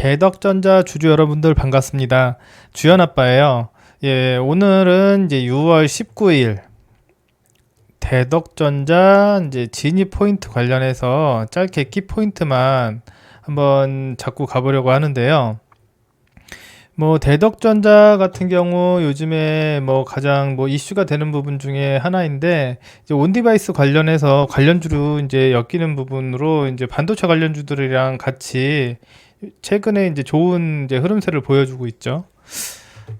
대덕전자 주주 여러분들 반갑습니다. 주연 아빠예요. 예, 오늘은 이제 6월 19일 대덕전자 이제 진입 포인트 관련해서 짧게 키 포인트만 한번 잡고 가보려고 하는데요. 뭐 대덕전자 같은 경우 요즘에 뭐 가장 뭐 이슈가 되는 부분 중에 하나인데 이제 온디바이스 관련해서 관련주로 이제 엮이는 부분으로 이제 반도체 관련주들이랑 같이 최근에 이제 좋은 이제 흐름세를 보여주고 있죠.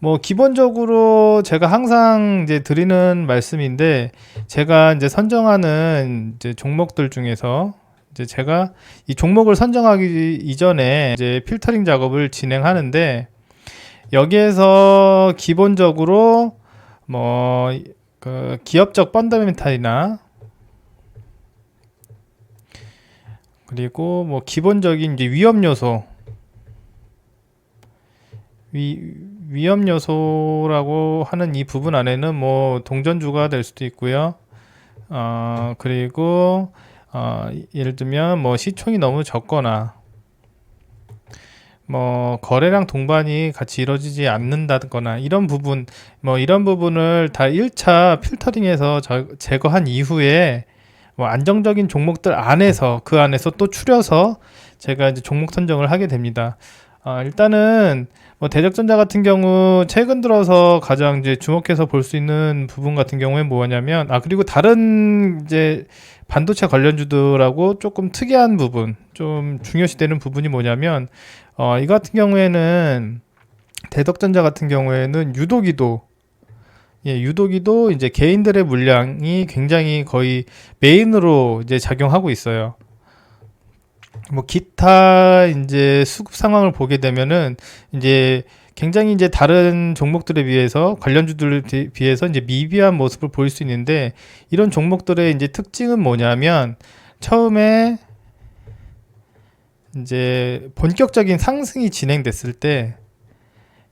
뭐 기본적으로 제가 항상 이제 드리는 말씀인데 제가 이제 선정하는 이제 종목들 중에서 이제 제가 이 종목을 선정하기 이전에 이제 필터링 작업을 진행하는데 여기에서 기본적으로 뭐 그 기업적 펀더멘탈이나 그리고 뭐 기본적인 이제 위험 요소 위, 위험 요소라고 하는 이 부분 안에는 뭐 동전주가 될 수도 있고요. 어, 그리고 어, 예를 들면 뭐 시총이 너무 적거나 뭐 거래량 동반이 같이 이루어지지 않는다거나 이런 부분 뭐 이런 부분을 다 1차 필터링해서 저, 제거한 이후에 뭐 안정적인 종목들 안에서 그 안에서 또 추려서 제가 이제 종목 선정을 하게 됩니다. 어, 일단은 뭐 대적전자 같은 경우 최근 들어서 가장 이제 주목해서 볼 수 있는 부분 같은 경우에 뭐냐면 아 그리고 다른 이제 반도체 관련주들하고 조금 특이한 부분 좀 중요시되는 부분이 뭐냐면 어, 이 같은 경우에는 대덕전자 같은 경우에는 유도기도 예, 유도기도 이제 개인들의 물량이 굉장히 거의 메인으로 이제 작용하고 있어요. 뭐 기타 이제 수급 상황을 보게 되면은 이제 굉장히 이제 다른 종목들에 비해서 관련주들에 비해서 이제 미비한 모습을 보일 수 있는데 이런 종목들의 이제 특징은 뭐냐면 처음에 이제 본격적인 상승이 진행됐을 때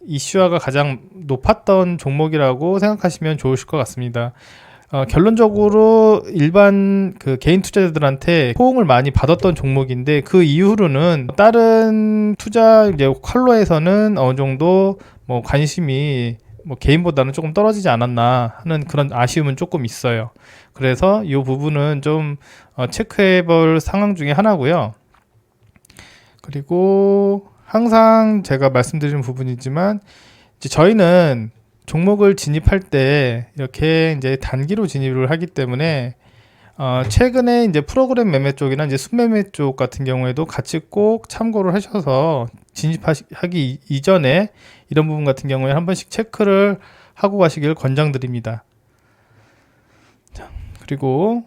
이슈화가 가장 높았던 종목이라고 생각하시면 좋으실 것 같습니다. 어, 결론적으로 일반 그 개인 투자자들한테 호응을 많이 받았던 종목인데 그 이후로는 다른 투자 이제 칼로에서는 어느 정도 뭐 관심이 뭐 개인보다는 조금 떨어지지 않았나 하는 그런 아쉬움은 조금 있어요. 그래서 이 부분은 좀 어, 체크해 볼 상황 중에 하나고요. 그리고 항상 제가 말씀드리는 부분이지만 저희는 종목을 진입할 때 이렇게 이제 단기로 진입을 하기 때문에 어, 최근에 이제 프로그램 매매 쪽이나 이제 순매매 쪽 같은 경우에도 같이 꼭 참고를 하셔서 진입하기 이전에 이런 부분 같은 경우에 한 번씩 체크를 하고 가시길 권장드립니다. 자, 그리고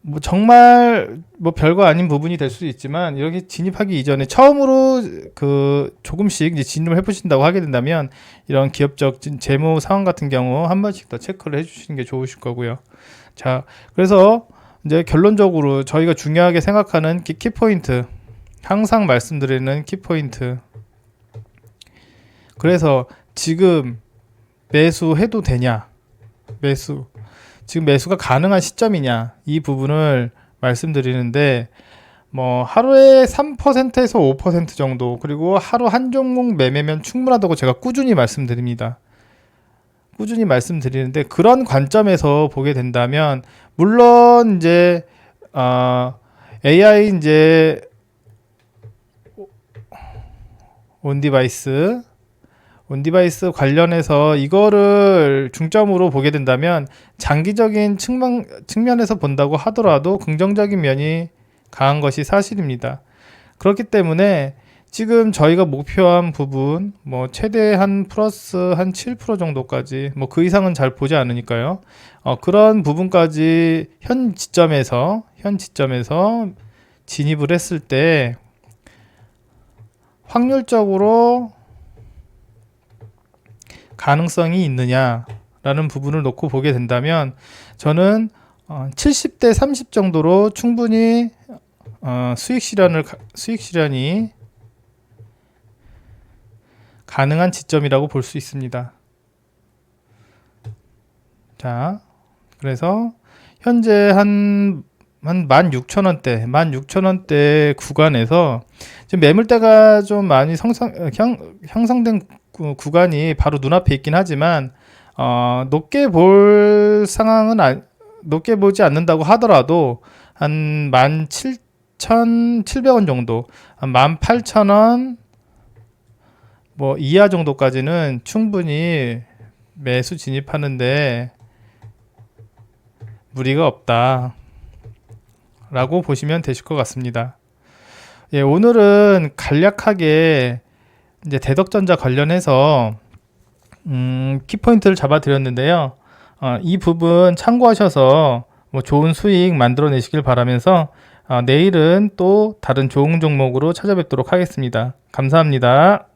뭐 정말 뭐 별거 아닌 부분이 될 수도 있지만 이렇게 진입하기 이전에 처음으로 그 조금씩 이제 진입을 해보신다고 하게 된다면 이런 기업적 재무 상황 같은 경우 한 번씩 더 체크를 해주시는 게 좋으실 거고요. 자, 그래서 이제 결론적으로 저희가 중요하게 생각하는 키 포인트 항상 말씀드리는 키 포인트. 그래서 지금 매수해도 되냐? 매수. 지금 매수가 가능한 시점이냐 이 부분을 말씀드리는데 뭐 하루에 3%에서 5% 정도 그리고 하루 한 종목 매매면 충분하다고 제가 꾸준히 말씀드립니다. 꾸준히 말씀드리는데 그런 관점에서 보게 된다면 물론 이제 어, AI 이제 온 디바이스 온디바이스 관련해서 이거를 중점으로 보게 된다면 장기적인 측면, 측면에서 본다고 하더라도 긍정적인 면이 강한 것이 사실입니다. 그렇기 때문에 지금 저희가 목표한 부분 뭐 최대 한 플러스 한 7% 정도까지 뭐 그 이상은 잘 보지 않으니까요. 어, 그런 부분까지 현 지점에서 현 지점에서 진입을 했을 때 확률적으로 가능성이 있느냐라는 부분을 놓고 보게 된다면 저는 70대 어, 30 정도로 충분히 어, 수익 실현을 수익 실현이 가능한 지점이라고 볼 수 있습니다. 자, 그래서 현재 한 한 16,000원대, 16,000원대 구간에서 지금 매물대가 좀 많이 성상, 어, 형, 형성된 구, 구간이 바로 눈앞에 있긴 하지만 어, 높게 볼 상황은 아, 높게 보지 않는다고 하더라도 한 17,700원 정도, 한 18,000원 뭐 이하 정도까지는 충분히 매수 진입하는데 무리가 없다. 라고 보시면 되실 것 같습니다. 예, 오늘은 간략하게 이제 대덕전자 관련해서 음, 키포인트를 잡아드렸는데요. 어, 이 부분 참고하셔서 뭐 좋은 수익 만들어내시길 바라면서 어, 내일은 또 다른 좋은 종목으로 찾아뵙도록 하겠습니다. 감사합니다.